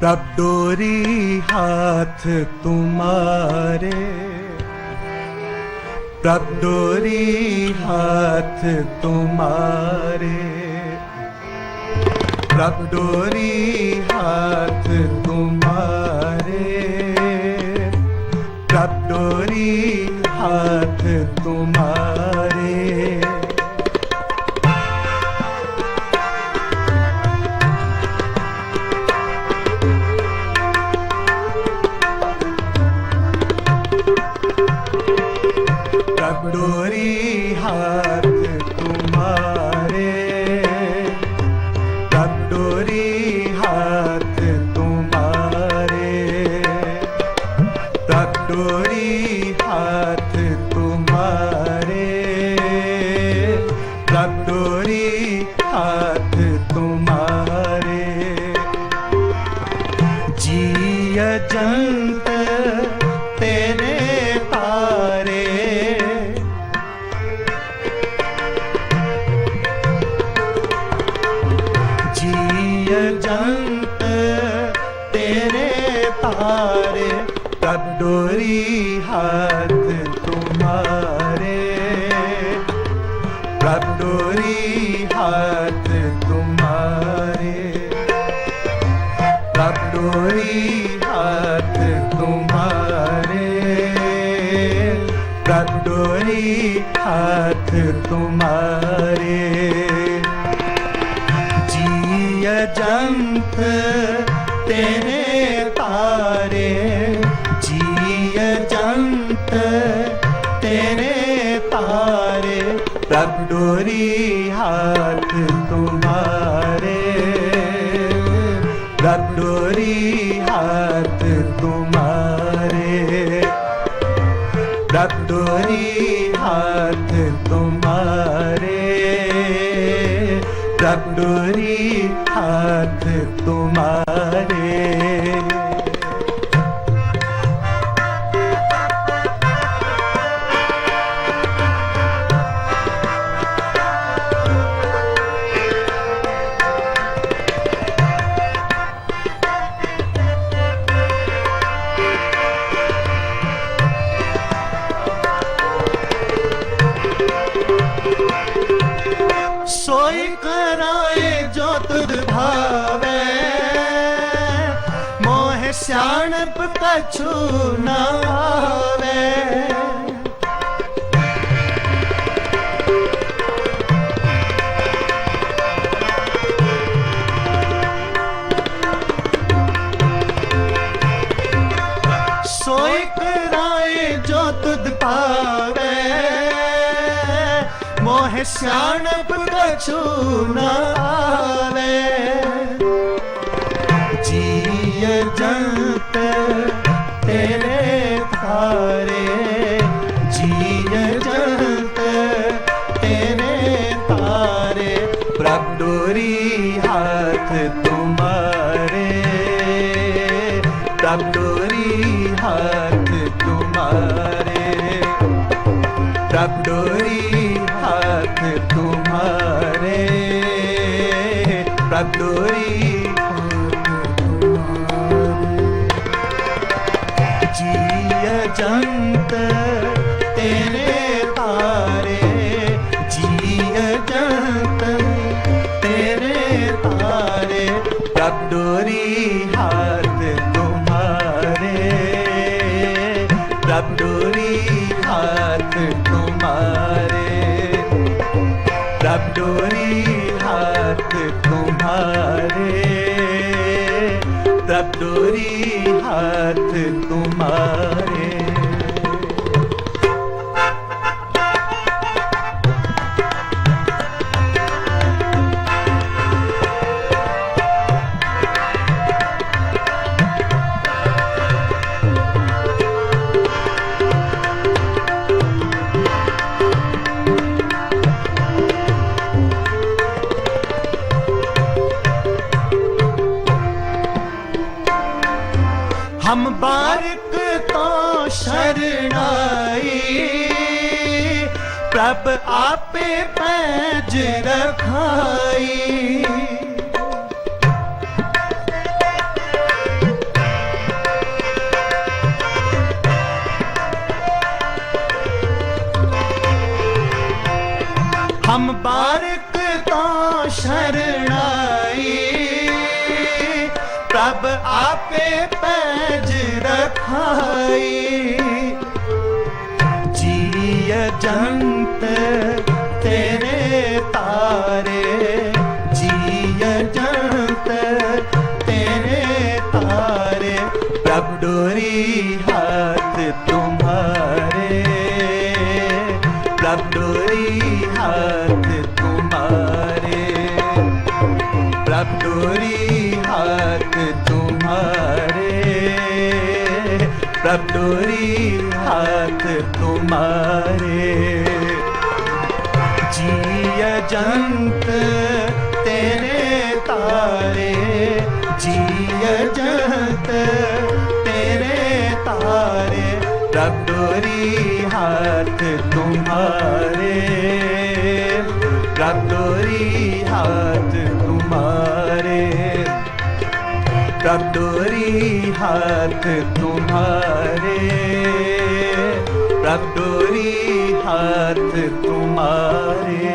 प्रभ डोरी हाथ तुम्हारे प्रभ डोरी हाथ तुम्हारे प्रभ डोरी हाथ डोरी हाथ तुम्हारे प्रभ डोरी हाथ तुम्हारे प्रभ डोरी ਅੰਤ ਤੇਰੇ ਤਾਰੇ ਤਬ ਹੱਥ ਤੁਮਾਰੇ ਤਬ ਹੱਥ ਤੁਮਾਰੇ ਤਬ ਹੱਥ ਤੁਮਾਰੇ ਤਬ ਹੱਥ ਤੁਮਾਰੇ ਤੇਰੇ ਤਾਰੇ ਜੀਏ ਜੰਤ ਤੇਰੇ ਤਾਰੇ ਪ੍ਰਭ ਹੱਥ ਤੁਮਾਰੇ ਪ੍ਰਭ ਡੋਰੀ ਹੱਥ ਤੁਮਾਰੇ ਹੱਥ ਤੁਮਾਰੇ ਸੋਈ ਕਰਾਏ ਜੋ ਤੁਧ ਭਾਵੇ ਮੋਹ ਸਿਆਣਪ ਕਛੂ ਨਾ ਆਵੇ। ਸੋਈ ਕਰਾਏ ਜੋ ਤੁਧ ਭਾਵੇ ਕਿ ਸਿਆਣਪ ਕਛੂ ਨਾ ਤੇਰੇ ਤਾਰੇ। ਜੀਏ ਜੰਤ ਤੇਰੇ ਤਾਰੇ। ਪ੍ਰਭ ਹੱਥ ਤੁਮਾਰੇ ਪ੍ਰਭ ਡੋਰੀ ਹੱਥ ਤੁਮਾਰੇ ਪ੍ਰਭ ਅਧੂਰੀ ਜੰਤ ਤੇਰੇ गोरी हाथ तुम्हारा ਬਾਰਕ ਤੋਂ ਸ਼ਰਣਾਈ ਪ੍ਰਭ ਆਪੇ ਪੈਜ ਰਖਾਈ। ਪ੍ਰਭ ਆਪੇ ਪੈਜ ਰਖਾਈ। ਜੀਅ ਜੰਤ प्रभ डोरी हाथ तुम्हारे प्रभ डोरी हाथ तुम्हारे जिय जंत तेरे तारे जिय जंत तेरे तारे प्रभ डोरी हाथ तुम्हारे प्रभ डोरी हाथ तुम्हारे प्रभ डोरी हाथ तुम्हारे प्रभ डोरी हाथ तुम्हारे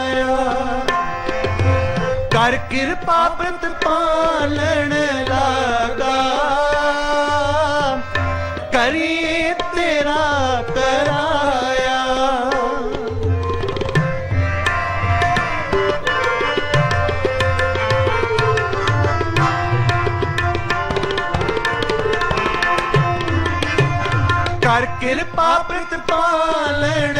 ਕਰ ਕਿਰਪਾ ਪ੍ਰਤ ਪਾਲਣ ਲਾਗਾ। ਕਰੀ ਤੇਰਾ ਕਰਾਇਆ ਕਰ ਕਿਰਪਾ ਪ੍ਰਤ ਪਾਲਣ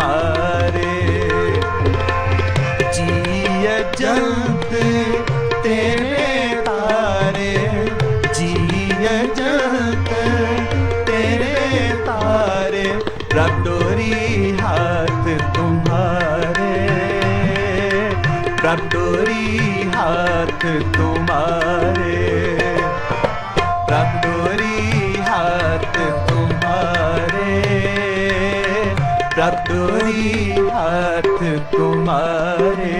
呃 डोरी हाथ तुम्हारे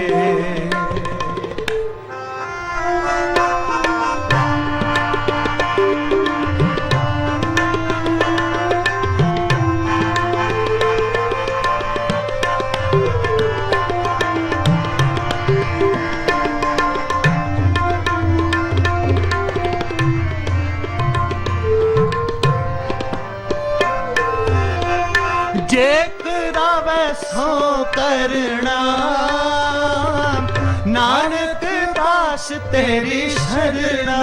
ਕਰਾਵੇ ਸੋ ਕਰਨਾ। ਨਾਨਕ ਦਾਸ ਤੇਰੀ ਸ਼ਰਣਾ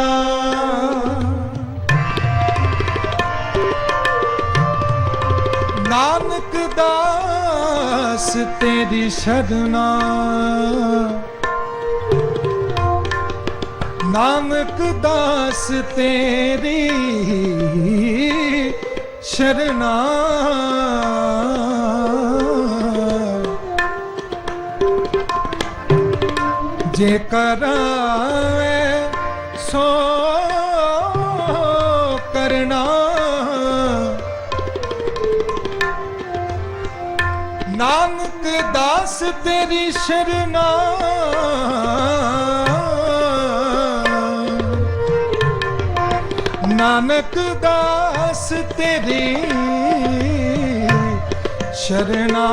ਨਾਨਕ ਦਾਸ ਤੇਰੀ ਸ਼ਰਨਾ। ਨਾਨਕ ਦਾਸ ਤੇਰੀ ਸ਼ਰਨਾ। ਜੇ ਕਰਾਵੇ ਸੋ ਕਰਨਾ। ਨਾਨਕ ਦਾਸ ਤੇਰੀ ਸ਼ਰਨਾ। ਨਾਨਕ ਦਾਸ ਤੇਰੀ ਸ਼ਰਨਾ।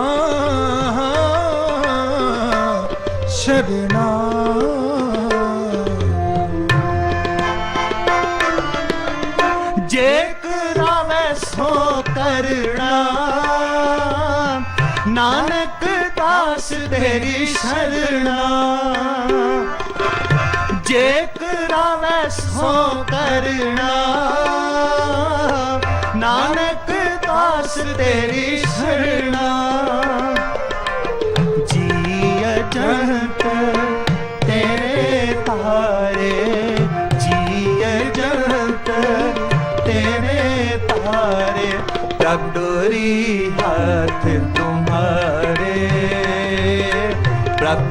ਸ਼ਰਨਾ। ਦਾਸ ਤੇਰੀ ਸ਼ਰਣਾ ਜੇ ਕਰਾਵੇ ਸੋ ਕਰਣਾ ਨਾਨਕ ਦਾਸ ਤੇਰੀ ਸ਼ਰਣਾ ਜੀ ਜੰਤ ਤੇਰੇ ਤਾਰੇ ਜੀ ਜੰਤ ਤੇਰੇ ਤਾਰੇ ਪ੍ਰਭ ਡੋਰੀ ਹੱਥ ਤੁਮਾਰੇ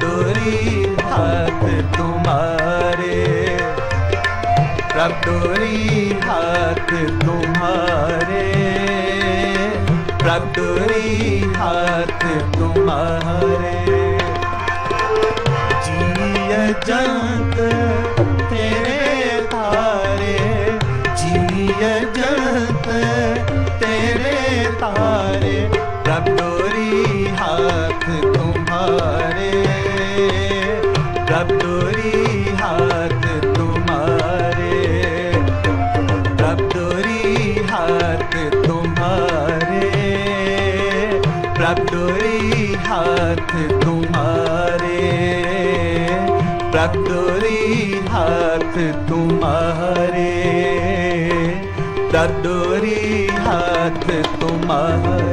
डोरी हाथ तुम्हारे रब डोरी हाथ तुम्हारे रब डोरी हाथ तुम्हारे जिया जान हाथ तुम्हारे प्रभ डोरी हाथ तुम्हारे